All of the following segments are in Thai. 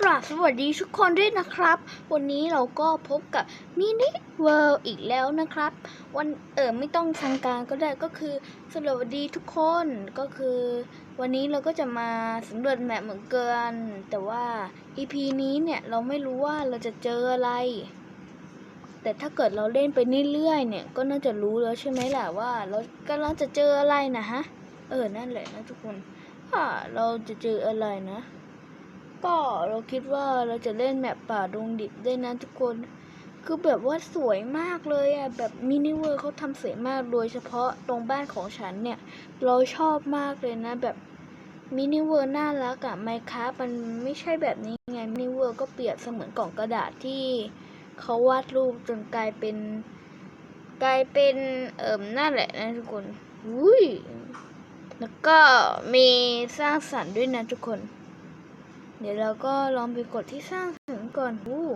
กราบสวัสดีทุกคนด้วยนะครับ วันนี้เราก็พบกับมินิเวิลด์อีกแล้วนะครับ วันเออไม่ต้องทางการก็ได้ก็คือสวัสดีทุกคนก็คือ วันนี้เราก็จะมาสำรวจแมปเหมือนเกิน แต่ว่า EP นี้เนี่ยเราไม่รู้ว่าเราจะเจออะไร แต่ถ้าเกิดเราเล่นไปเรื่อยๆเนี่ยก็น่าจะรู้แล้วใช่ไหมล่ะว่า เรากำลังจะเจออะไรนะฮะเออนั่นแหละนะทุกคนถ้าเราจะเจออะไรนะ ก็เราคิดว่าเราจะเล่นแมปป่าดงดิบได้นะทุกคน คือแบบว่าสวยมากเลยอะแบบมินิเวอร์เขาทำสวยมากโดยเฉพาะตรงบ้านของฉันเนี่ย เราชอบมากเลยนะแบบมินิเวอร์น่ารักอะไมค้ามันไม่ใช่แบบนี้ไงมินิเวอร์ก็เปรียบเสมือนกล่องกระดาษที่เขาวาดรูปจนกลายเป็น กลายเป็นเอ่มนั่นแหละนะทุกคนอุ้ยแล้วก็มีสร้างสรรค์ด้วยนะทุกคน เดี๋ยวเราก็ลองไปกดที่สร้างสรรค์ก่อนอู้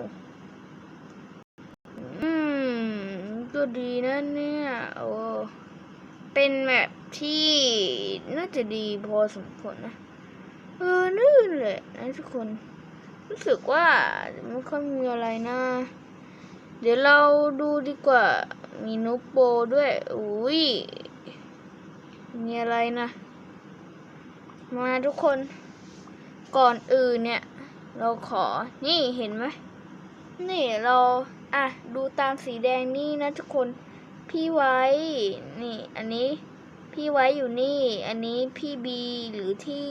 อืมก็ดีนะเนี่ย โอ้เป็นแบบที่น่าจะดีพอสมควรนะ เออนี่แหละนะทุกคน รู้สึกว่าไม่ค่อยมีอะไรนะ เดี๋ยวเราดูดีกว่า มีนุปโปด้วย อุ้ยมีอะไรนะ มาทุกคน ก่อนอื่นเนี่ย เราขอนี่เห็นไหมนี่เราอะดูตามสีแดงนี่นะทุกคนพี่ไว้ นี่ อันนี้พี่ไว้อยู่นี่ อันนี้พี่บีหรือที่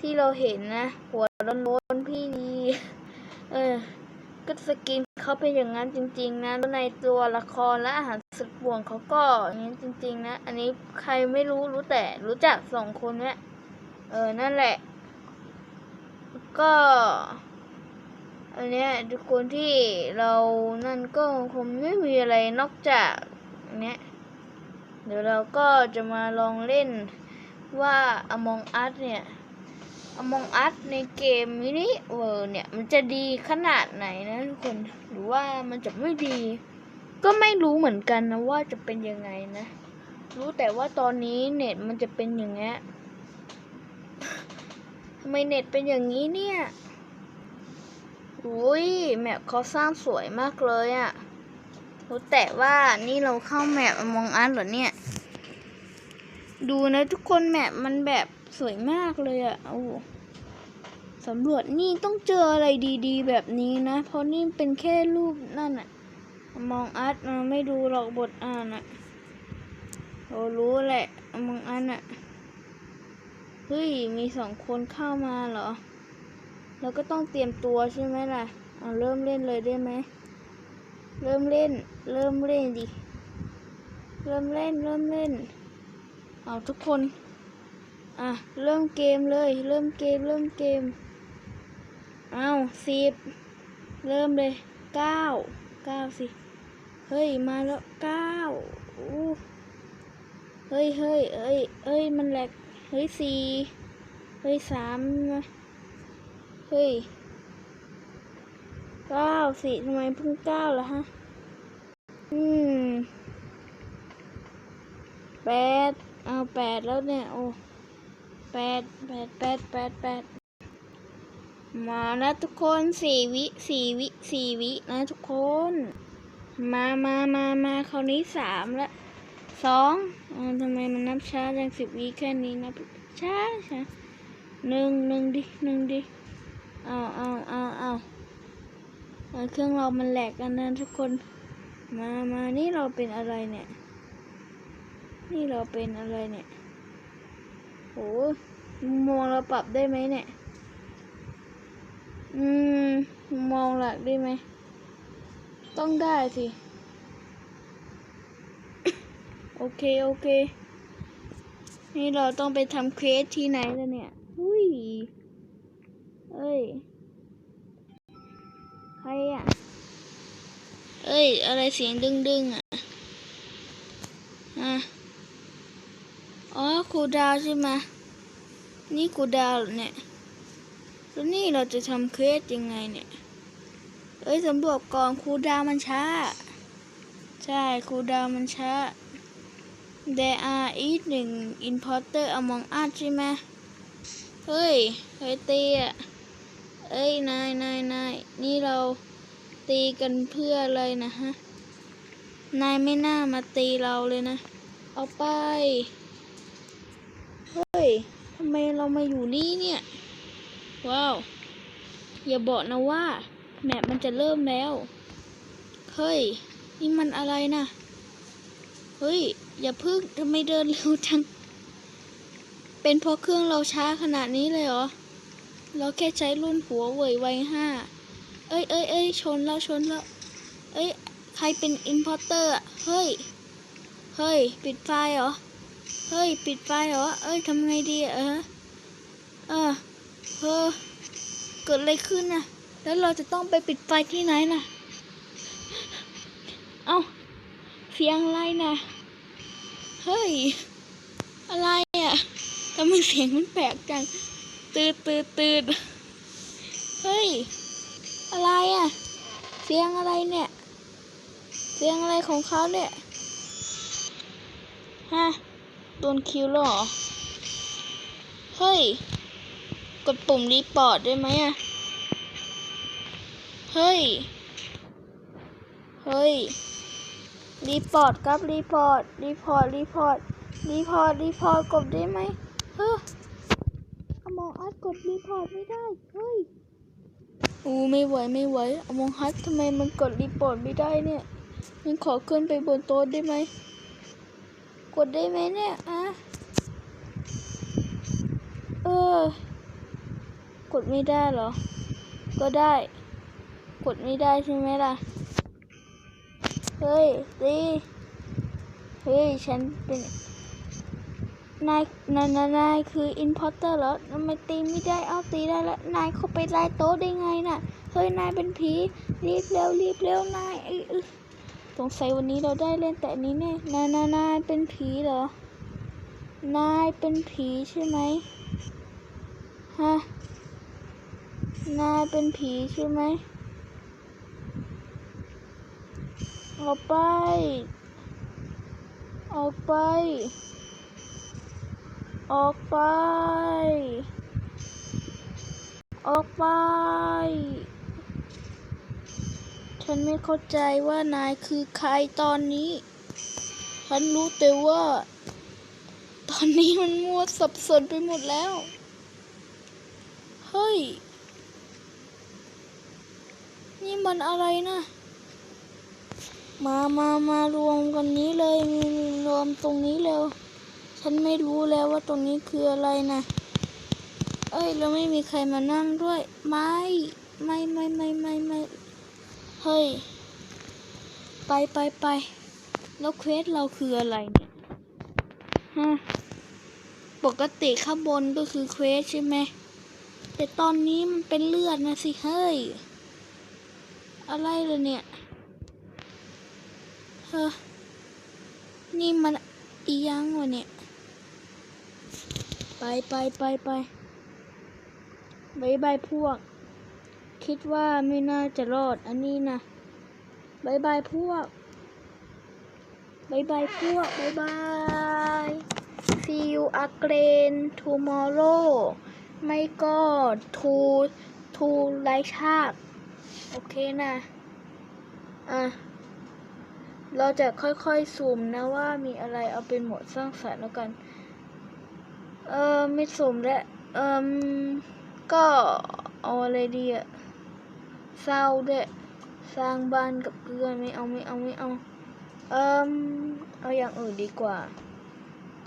ที่เราเห็นนะ หัวโล้นๆพี่ดีเออก็สกินเขาเป็นอย่างนั้นจริง ๆ นะแล้วในตัวละครและอาหารสุดป่วงเขาก็อย่างนี้จริง ๆ นะ อันนี้ใครไม่รู้รู้แต่รู้จักสองคนเนี่ยเออ นั่นแหละ ก็อันเนี้ยทุกคนที่เรานั่นก็คงไม่มีอะไรนอกจากเนี้ยเดี๋ยวเราก็จะมาลองเล่นว่า Among Us เนี่ย Among Us ในเกมมินิเวอร์เนี่ย มันจะดีขนาดไหนนะทุกคนหรือว่ามันจะไม่ดี ก็ไม่รู้เหมือนกันนะว่าจะเป็นยังไงนะ รู้แต่ว่าตอนนี้เน็ตมันจะเป็นอย่างเงี้ย ไมเน็ตเป็นอย่างนี้เนี่ยอุ้ยแมปเขาสร้างสวยมากเลยอะรู้แต่ว่านี่เราเข้าแมปมองอันเหรอเนี่ย ดูนะทุกคนแมปมันแบบสวยมากเลยอะโอ้สำรวจนี่ต้องเจออะไรดีๆ แบบนี้นะ เพราะนี่เป็นแค่รูปนั่นอะมองอัดไม่ดูหรอกบทอ่านอะเรารู้แหละมองอันอะ เฮ้ย มีสองคนเข้ามาเหรอ เราก็ต้องเตรียมตัวใช่ไหมล่ะ เอาเริ่มเล่นเลยได้ไหม เริ่มเล่น เริ่มเล่นดิ เริ่มเล่น เริ่มเล่น เอาทุกคน อะ เริ่มเกมเลย เริ่มเกม เริ่มเกม เอาสิบ เริ่มเลย เก้า เก้าสิ เฮ้ย มาแล้วเก้าเฮ้ยเฮ้ยเอ้ย เอ้ย มันแหลก เฮ้ยสี่เฮ้ยสามเฮ้ยเก้าสิทำไมเพิ่งเก้าล่ะฮะ อืมแปดเอาแปดแล้วเนี่ย โอ้แปดแปดแปดแปดแปดมาแล้วทุกคนสี่วิสี่วิสี่วินะทุกคน มามามามาคราวนี้สามแล้ว สองอ๋อทำไมมันนับช้าจังสิบวิแค่นี้นับช้าช้าหนึ่งหนึ่งดิหนึ่งดิเอาเอาเอาเอาเอาเครื่องเรามันแหลกกันนะทุกคน มามานี่เราเป็นอะไรเนี่ย นี่เราเป็นอะไรเนี่ยโอ้มุมองเราปรับได้ไหมเนี่ย อืม มองหลักได้ไหม ต้องได้สิ โอเค โอเค นี่เราต้องไปทำเควสที่ไหนแล้วเนี่ยอุ้ยเอ้ย ใครอะ เอ้ย อะไรเสียงดึงดึงอะอะอ๋อครูดาวใช่ไหมนี่ครูดาวเนี่ยแล้วนี่เราจะทำเควสยังไงเนี่ย เอ้ยสำรวจก่อนครูดาวมันช้า ใช่ครูดาวมันช้า There are eating importer among us ใช่ไหมเฮ้ยเฮ้ยตี้ยเอ้ยนายนายนายนี่เราตีกันเพื่ออะไรนะฮะ นายไม่น่ามาตีเราเลยนะ เอาไป เฮ้ยทำไมเรามาอยู่นี่เนี่ย ว้าว อย่าบอกนะว่า แมปมันจะเริ่มแล้ว เฮ้ย นี่มันอะไรนะ เฮ้ย อย่าพึ่งทำไมเดินเร็วจัง เป็นเพราะเครื่องเราช้าขนาดนี้เลยเหรอ เราแค่ใช้รุ่นหัวเว่ยไวห้า เอ้ยเอ้ยเอ้ยชนแล้วชนแล้ว เอ้ย ใครเป็นอินพอร์เตอร์อะเฮ้ย เฮ้ย ปิดไฟเหรอ เฮ้ย ปิดไฟเหรอ เอ้ยทำไงดีเออเออเออเกิดอะไรขึ้นน่ะ แล้วเราจะต้องไปปิดไฟที่ไหนน่ะ เอ้า เสียงอะไรนะเฮ้ย อะไรอะทำไมเสียงมันแปลกจังตืดตืดตืดเฮ้ย อะไรอะ เสียงอะไรเนี่ย เสียงอะไรของเขาเนี่ยฮะโดนคิวหรอ เฮ้ย กดปุ่มรีพอร์ตได้ไหมอะ เฮ้ย เฮ้ย รีพอร์ตครับรีพอร์ตรีพอร์ตรีพอร์ตรีพอร์ตรีพอร์ตกดได้ไหมเฮ้ยอมองอัดกดรีพอร์ตไม่ได้เฮ้ยอูไม่ไหวไม่ไหวอมองฮัททำไมมันกดรีพอร์ตไม่ได้เนี่ยมันขอขึ้นไปบนโต๊ะได้ไหมกดได้ไหมเนี่ยอะเออกดไม่ได้เหรอ ก็ได้ กดไม่ได้ใช่ไหมล่ะ เฮ้ยตีเฮ้ย ฉันเป็นนายนายนายนายคืออินพอร์เตอร์เหรอทำไมตีไม่ได้เอาตีได้แล้ว นายเข้าไปไล่โต๊ะได้ไงน่ะ เฮ้ย นายเป็นผี รีบเร็วรีบเร็วนายเออสงสัยวันนี้เราได้เล่นแต่นนี้แน่นายนายนายเป็นผีเหรอ นายเป็นผีใช่ไหมฮะ นายเป็นผีใช่ไหม ออกไป ออกไป ออกไป ออกไป ฉันไม่เข้าใจว่านายคือใครตอนนี้ ฉันรู้แต่ว่า ตอนนี้มันมั่วสับสนไปหมดแล้ว เฮ้ย นี่มันอะไรนะ มามามารวมกันนี้เลยมีมีรวมตรงนี้เร็ว ฉันไม่รู้แล้วว่าตรงนี้คืออะไรนะเอ้ยแล้วไม่มีใครมานั่งด้วย ไม่ไม่ไม่ไม่ไม่ไม่เฮ้ย ไปไปไปแล้วเควสเราคืออะไรเนี่ยฮะปกติข้างบนก็คือเควสใช่ไหมแต่ตอนนี้มันเป็นเลือดนะสิเฮ้ย อะไรเลยเนี่ย เฮ้อนี่มันอียังวะเนี่ย ไปไปไปไปบายบายพวก คิดว่าไม่น่าจะรอดอันนี้นะบายบายพวกบายบายพวกบายบาย see you again tomorrow ไม่ก็ to to ไรชาติโอเคนะ อะ เราจะค่อยๆซูมนะว่ามีอะไรเอาเป็นโหมดสร้างสรรค์แล้วกัน เออไม่ซูมแล้วเอมก็เอาอะไรดีอะเศร้าด้วยสร้างบ้านกับเพื่อนไม่เอาไม่เอาไม่เอาเอมเอาอย่างอื่นดีกว่า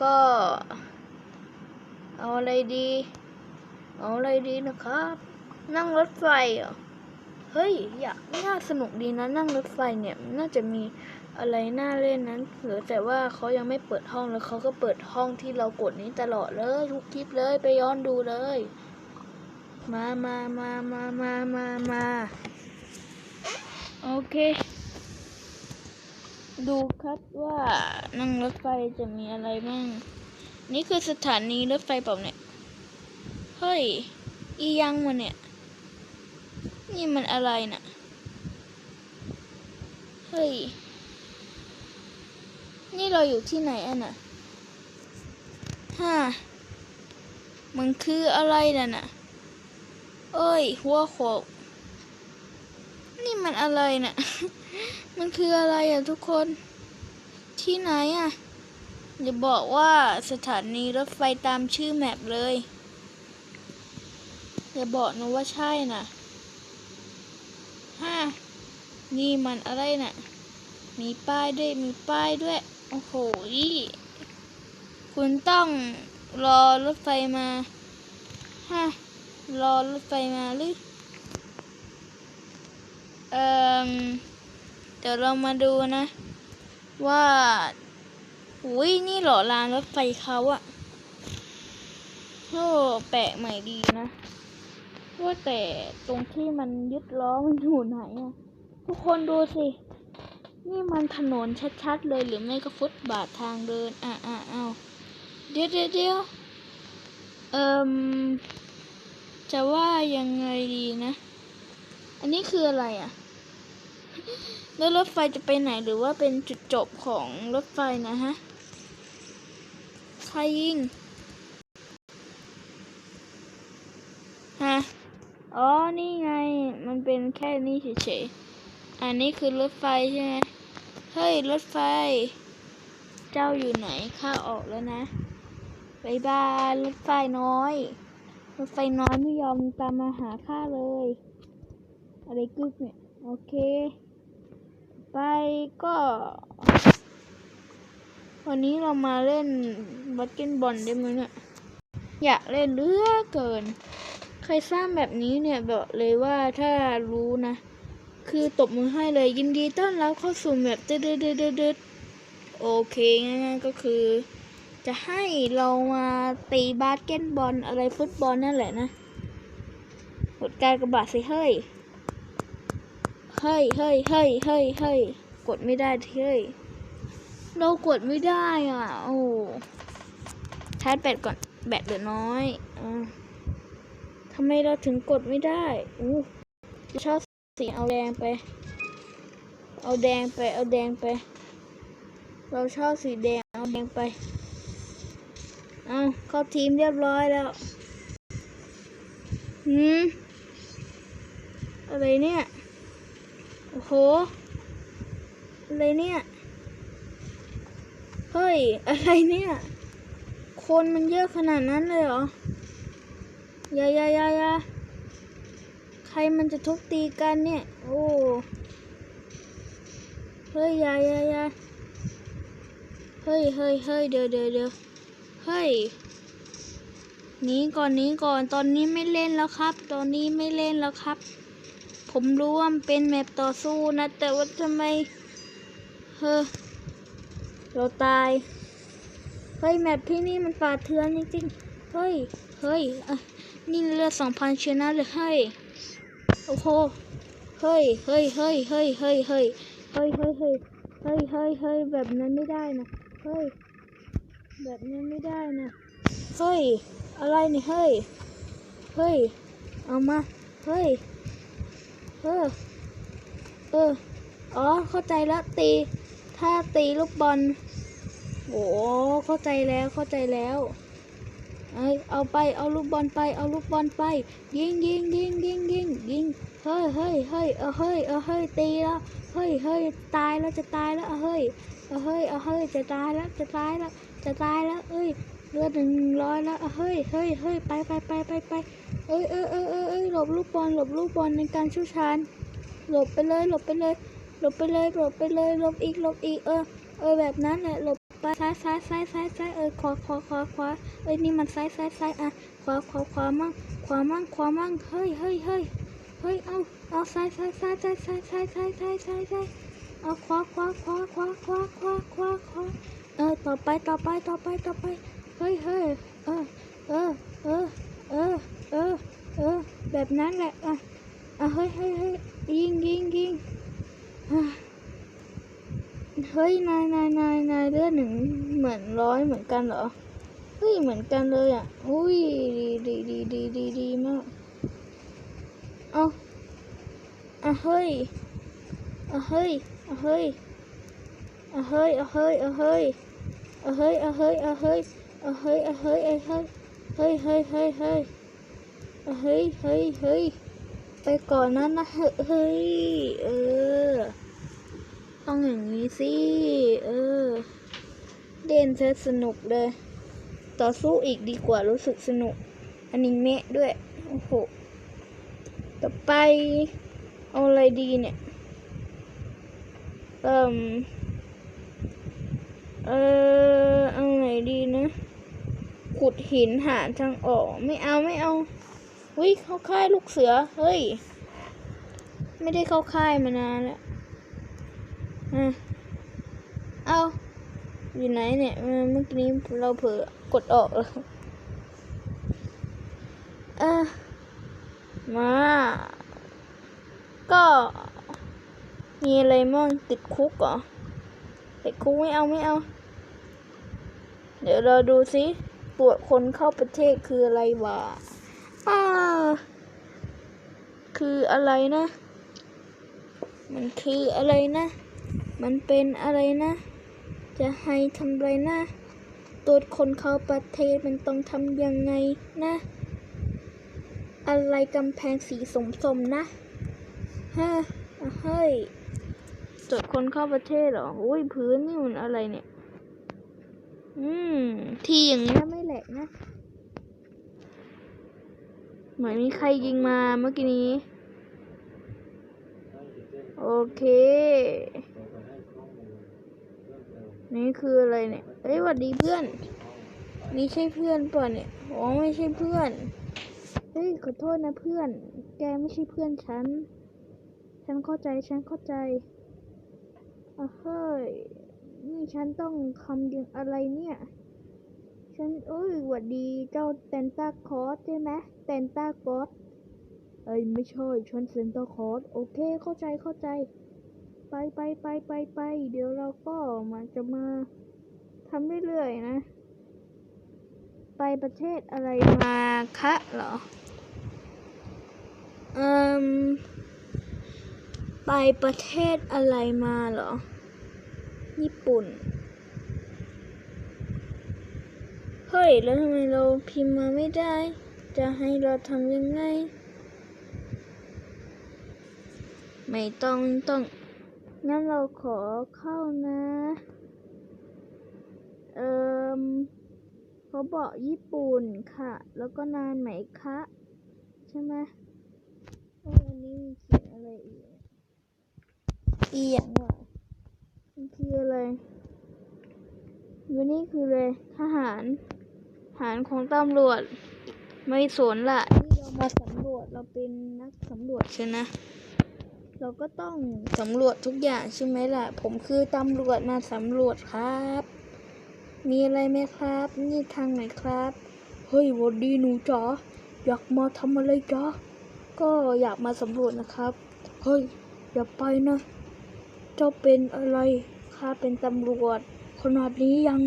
ก็ เอาอะไรดี เอาอะไรดีนะครับ นั่งรถไฟเหรอเฮ้ยอยากน่าสนุกดีนะนั่งรถไฟเนี่ย น่าจะมี อะไรน่าเล่นนั้นเหลือแต่ว่าเขายังไม่เปิดห้องแล้วเขาก็เปิดห้องที่เรากดนี้ตลอดเลยทุกคลิปเลยไปย้อนดูเลย มามามามามามามาโอเค ดูครับว่านั่งรถไฟจะมีอะไรบ้างนี่คือสถานีรถไฟเปล่าเนี่ย เฮ้ย อียังวะเนี่ย นี่มันอะไรน่ะ เฮ้ย นี่เราอยู่ที่ไหนอะน่ะฮ่ามันคืออะไรน่ะน่ะ เอ้ย หัวโขกนี่มันอะไรน่ะ มันคืออะไรอะทุกคน ที่ไหนอะอย่าบอกว่าสถานีรถไฟตามชื่อแมปเลยอย่าบอกนะว่าใช่น่ะฮะนี่มันอะไรน่ะ มีป้ายด้วย มีป้ายด้วย โอ้โห คุณต้องรอรถไฟมาฮะรอรถไฟมาหรือเอ่อเดี๋ยวเรามาดูนะ ว่าอุ้ยนี่เหรอรางรถไฟเขาอะโอ้แปลกใหม่ดีนะว่าแต่ตรงที่มันยึดล้อมันอยู่ไหนอะทุกคนดูสิ นี่มันถนนชัดๆเลยหรือไม่ก็ฟุตบาททางเดิน อะอะเอาเดี๋ยวเดี๋ยวเดี๋ยวเอ่มจะว่ายังไงดีนะ อันนี้คืออะไรอะ แล้วรถไฟจะไปไหนหรือว่าเป็นจุดจบของรถไฟนะฮะ ใครยิงฮะ อ๋อ นี่ไง มันเป็นแค่นี้เฉยๆ อันนี้คือรถไฟใช่ไหมเฮ้ย รถไฟ เจ้าอยู่ไหน ข้าออกแล้วนะบายบายรถไฟน้อย รถไฟน้อยไม่ยอมตามมาหาข้าเลย อะไรกึกเนี่ย โอเค ไปก็ วันนี้เรามาเล่นบัสเกตบอลได้ไหมเนี่ย อยากเล่นเหลือเกิน ใครสร้างแบบนี้เนี่ยบอกเลยว่าถ้ารู้นะ คือตบมือให้เลยยินดีต้อนรับเข้าสู่แบบเด็ดๆๆๆโอเคง่ายๆก็คือ จะให้เรามาตีบาสเกตบอลอะไรฟุตบอลนั่นแหละนะกดการกระบาดสิเฮ้ยเฮ้ยเฮ้ยเฮ้ยเฮ้ยเฮ้ยกดไม่ได้เฮ้ยเรากดไม่ได้อะโอ้ชาร์จแบตก่อนแบตเหลือน้อยอ่าทำไมเราถึงกดไม่ได้อู้ชอบ สีเอาแดงไป เอาแดงไปเอาแดงไป เราชอบสีแดงเอาแดงไป เอาเข้าทีมเรียบร้อยแล้วหืมอะไรเนี่ย โอ้โห อะไรเนี่ย เฮ้ย อะไรเนี่ย คนมันเยอะขนาดนั้นเลยเหรอย่าย่ายาย่า ใครมันจะทุบตีกันเนี่ย โอ้เฮ้ยยายายาเฮ้ยเฮ้ยเฮ้ยเดี๋ยวเดี๋ยวเดี๋ยวเฮ้ยหนีก่อนหนีก่อนตอนนี้ไม่เล่นแล้วครับ ตอนนี้ไม่เล่นแล้วครับ ผมรู้ว่ามันเป็นแมปต่อสู้นะ แต่ว่าทำไมเฮ้อเราตายเฮ้ยแมปที่นี่มันป่าเถื่อนจริงๆเฮ้ยเฮ้ยนี่เลือดสองพันเชยวนะเลยเฮ้ย โอ้โห เฮ้ย เฮ้ย เฮ้ย เฮ้ย เฮ้ย เฮ้ย เฮ้ย เฮ้ย เฮ้ย เฮ้ย เฮ้ย เฮ้ย แบบนั้นไม่ได้นะ เฮ้ย แบบนั้นไม่ได้นะ เฮ้ย อะไรเนี่ย เฮ้ย เฮ้ย เอามา เฮ้ย เออ เออ อ๋อ เข้าใจแล้วตี ถ้าตีลูกบอล โอ้เข้าใจแล้ว เข้าใจแล้ว เอ้ยเอาไปเอาลูกบอลไปเอาลูกบอลไป ยิงยิงยิงยิงยิงยิงเฮ้ยเฮ้ยเฮ้ยเออเฮ้ยเออเฮ้ยตีแล้วเฮ้ยเฮ้ยตายแล้วจะตายแล้วเออเฮ้ยเออเฮ้ยเออเฮ้ยจะตายแล้วจะตายแล้วจะตายแล้วเอ้ยเลือดหนึ่งร้อยแล้วเออเฮ้ยเฮ้ยเฮ้ยไปไปไปไปไปเอ้ยเออเออเออเอ้ยหลบลูกบอลหลบลูกบอลในการชู้ชานหลบไปเลยหลบไปเลยหลบไปเลยหลบไปเลยหลบอีกหลบอีกเออเออแบบนั้นแหละหลบ ไปซ้ายซ้ายซ้ายซ้ายซ้ายเออขวาขวาขวาขวาเอ้ยนี่มันซ้ายซ้ายซ้ายอะขวาขวาขวามั่งขวามั่งขวามั่งเฮ้ยเฮ้ยเฮ้ยเฮ้ยเอาเอาซ้ายซ้ายซ้ายซ้ายซ้ายซ้ายซ้ายซ้ายซ้ายซ้ายเอาขวาขวาขวาขวาขวาขวาขวาขวาเออต่อไปต่อไปต่อไปต่อไปเฮ้ยเฮ้ยเออเออเออเออเออเออแบบนั้นแหละอะอะเฮ้ยเฮ้ยเฮ้ยยิงยิงยิงอะ เฮ้ย นายนายนายนายเลือดหนึ่งเหมือนร้อยเหมือนกันเหรอ เฮ้ย เหมือนกันเลยอะ อุ้ย ดีดีดีดีดีดีมาก เอาอะเฮ้ยอะเฮ้ยอะเฮ้ยอะเฮ้ยอะเฮ้ยอะเฮ้ยอะเฮ้ยอะเฮ้ยอะเฮ้ยอะเฮ้ยอะเฮ้ยอะเฮ้ยเฮ้ยเฮ้ยเฮ้ยเฮ้ยเฮ้ยเฮ้ยเฮ้ยไปก่อนนั้นนะเฮ้ย เออ ต้องอย่างนี้สิ เออเด่นเธอสนุกเลย ต่อสู้อีกดีกว่ารู้สึกสนุกอนิเมะด้วย โอ้โห ต่อไป เอาอะไรดีเนี่ย เอ่มเออเอาไหนดีนะ ขุดหินหาทางออก ไม่เอาไม่เอาเฮ้ยเข้าค่ายลูกเสือ เฮ้ย ไม่ได้เข้าค่ายมานานแล้ว เอา อยู่ไหนเนี่ย เมื่อกี้เราเผลอกดออกแล้วอะมา ก็ มีอะไรมั่งติดคุกเหรอติดคุกไม่เอาไม่เอา เดี๋ยวเราดูซิตรวจคนเข้าประเทศคืออะไรวะอ่าคืออะไรนะ มันคืออะไรนะ มันเป็นอะไรนะ จะให้ทำไรนะตรวจคนเข้าประเทศมันต้องทำยังไงนะ อะไรกำแพงสีสมๆนะฮะอะเฮ้ยตรวจคนเข้าประเทศเหรออุ้ยพื้นนี่มันอะไรเนี่ย อืม ที่อย่างนี้ยไม่แหลกนะ เหมือนมีใครยิงมาเมื่อกี้นี้ โอเค นี่คืออะไรเนี่ยเอ้ยหวัดดีเพื่อน นี่ใช่เพื่อนป่ะเนี่ย อ๋อไม่ใช่เพื่อน เฮ้ยขอโทษนะเพื่อน แกไม่ใช่เพื่อนฉัน ฉันเข้าใจฉันเข้าใจอะเฮ้ย นี่ฉันต้องคำยังอะไรเนี่ย ฉันเอ้ยหวัดดีเจ้าเตนตาคอสใช่ไหมเตนตาคอสเอ้ยไม่ใช่ฉันเซนตาคอสโอเคเข้าใจเข้าใจ ไปไปไปไปไปเดี๋ยวเราก็มาจะมาทำเรื่อยๆนะ ไปประเทศอะไรมาคะเหรอเอ่มไปประเทศอะไรมาเหรอ ญี่ปุ่น เฮ้ย แล้วทำไมเราพิมพ์มาไม่ได้ จะให้เราทำยังไง ไม่ต้องต้อง งั้นเราขอเข้านะ เอ่มเขาบอกญี่ปุ่นค่ะ แล้วก็นานไหมคะ ใช่ไหมเอ้ยอันนี้มีเขียนอะไรอีกเนี่ยอีอย่างวะมันคืออะไรอยู่นี่คือเลยทหารทหารของตำรวจ ไม่สนละนี่เรามาสำรวจ เราเป็นนักสำรวจใช่นะ เราก็ต้องสำรวจทุกอย่างใช่ไหมล่ะ ผมคือตำรวจมาสำรวจครับ มีอะไรไหมครับ นี่ทางไหนครับ เฮ้ยวันดีหนูจ๋าอยากมาทำอะไรจ๊ะก็อยากมาสำรวจนะครับ เฮ้ย อย่าไปนะ เจ้าเป็นอะไรข้าเป็นตำรวจ ขนาดนี้ยัง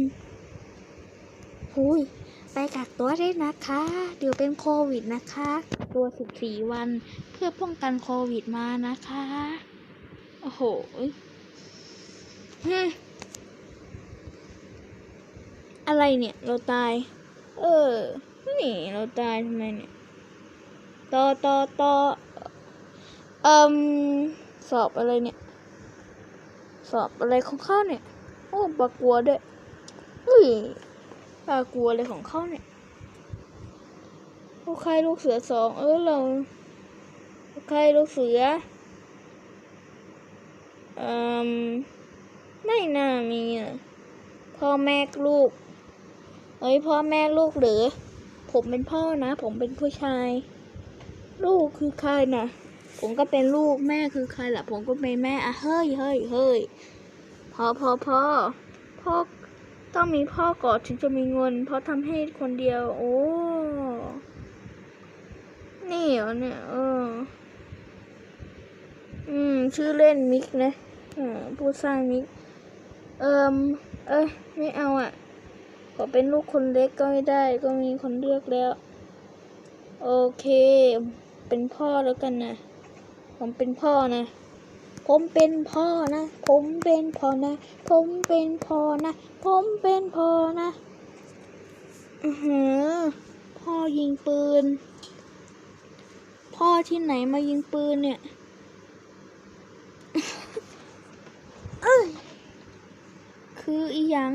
หุยไปกักตัวได้นะคะ เดี๋ยวเป็นโควิดนะคะ ตัว 14 วัน เพื่อป้องกันโควิดมานะคะ โอ้โหอะไรเนี่ย เราตาย เออ นี่เราตายทำไมเนี่ยต่อต่อต่อเอ่มสอบอะไรเนี่ย สอบอะไรของเขาเนี่ย โอ้ปากลัวด้วยเฮ้ยปากลัวอะไรของเขาเนี่ย ลูกใครลูกเสือสองเออเราใครลูกเสืออมไม่น่ามีอะพ่อแม่ลูกเอ้ยพ่อแม่ลูกหรือ ผมเป็นพ่อนะ ผมเป็นผู้ชาย ลูกคือใครนะผมก็เป็นลูกแม่คือใครล่ะ ผมก็เป็นแม่อะเฮ้ยเฮ้ยเฮ้ยพอพอพอพ่อต้องมีพ่อก่อนถึงจะมีเงิน เพราะทำให้คนเดียว โอ้ นี่เหรอเนี่ยเออ อืม ชื่อเล่นมิกนะอ่าผู้สร้างมิก เอิมเอ้ย ไม่เอาอะ ขอเป็นลูกคนเล็กก็ไม่ได้ ก็มีคนเลือกแล้ว โอเค เป็นพ่อแล้วกันนะ ผมเป็นพ่อนะ ผมเป็นพ่อนะ ผมเป็นพ่อนะ ผมเป็นพ่อนะ ผมเป็นพ่อนะ อือหือพ่อยิงปืน พ่อที่ไหนมายิงปืนเนี่ยเอ้ยคืออีหยัง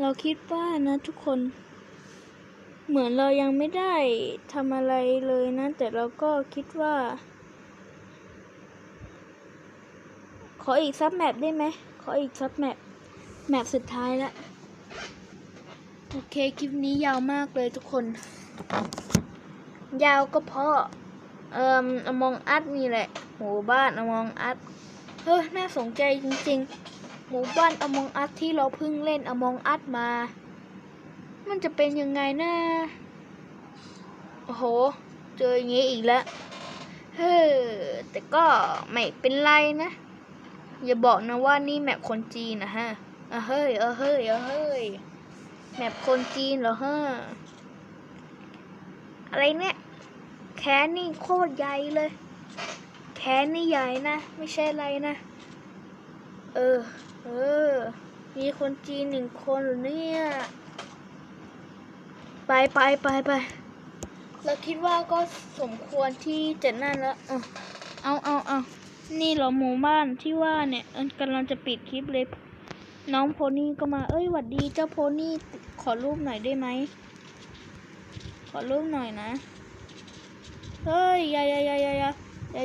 เราคิดว่านะทุกคน เหมือนเรายังไม่ได้ทำอะไรเลยนะ แต่เราก็คิดว่า ขออีกซับแมปได้ไหม ขออีกซับแมปแมปสุดท้ายละ โอเค คลิปนี้ยาวมากเลยทุกคน ยาวก็เพราะเอ่ออมองอัดนี่แหละ หมู่บ้านอมองอัดเฮ้ยน่าสนใจจริงๆ หมู่บ้านอมองอัดที่เราเพิ่งเล่นอมองอัดมา มันจะเป็นยังไงนะโอ้โห เจออย่างงี้อีกแล้วเฮ้อแต่ก็ไม่เป็นไรนะ อย่าบอกนะว่านี่แมปคนจีนนะฮะเออเฮ้ยเออเฮ้ยเออเฮ้ยแมปคนจีนเหรอฮะ อะไรเนี่ย แขนนี่โคตรใหญ่เลย แขนนี่ใหญ่นะ ไม่ใช่อะไรนะ เออ เออ มีคนจีนหนึ่งคนหรือเนี่ย ไปไปไปไปเราคิดว่าก็สมควรที่จะนั่นแล้วเอาเอาเอาเอานี่เหรอหมู่บ้านที่ว่าเนี่ยกำลังจะปิดคลิปเลย น้องโพนี่ก็มา เอ้ยหวัดดีเจ้าโพนี่ขอรูปหน่อยได้ไหม อรูปหน่อยนะ เฮ้ยอย่าอย่าอย่าอย่าอย่า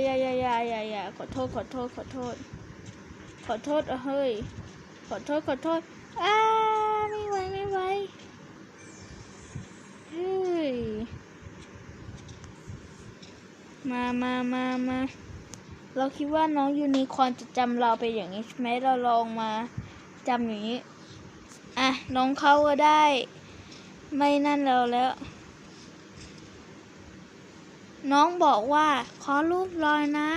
อย่าอย่าอย่าอย่าอย่าขอโทษขอโทษขอโทษ ขอโทษเฮ้ย ขอโทษขอโทษอ้าไม่ไหวไม่ไหวเฮ้ย มามามามาเราคิดว่าน้องยูนิคอร์นจะจำเราไปอย่างนี้ใช่ไหมเราลองมาจำอย่างนี้ อะ น้องเขาก็ได้ ไม่นั่นเราแล้ว น้องบอกว่า ขอรูปรอยนะ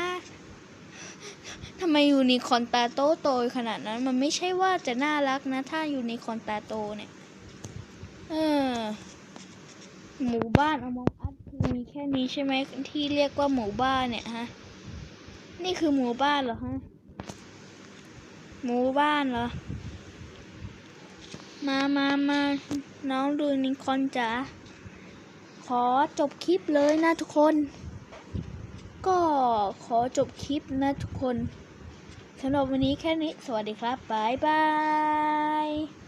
ทำไมยูนิคอนตาโตโตขนาดนั้น มันไม่ใช่ว่าจะน่ารักนะ ถ้ายูนิคอนตาโตเนี่ย เออ หมู่บ้านอมองอัดคือมีแค่นี้ใช่ไหมที่เรียกว่าหมู่บ้านเนี่ยฮะ นี่คือหมู่บ้านเหรอฮะ หมู่บ้านเหรอ มามามาน้องดูนิคอนจ๋า ขอจบคลิปเลยนะทุกคน ก็ขอจบคลิปนะทุกคนสำหรับวันนี้แค่นี้ สวัสดีครับ บ๊ายบาย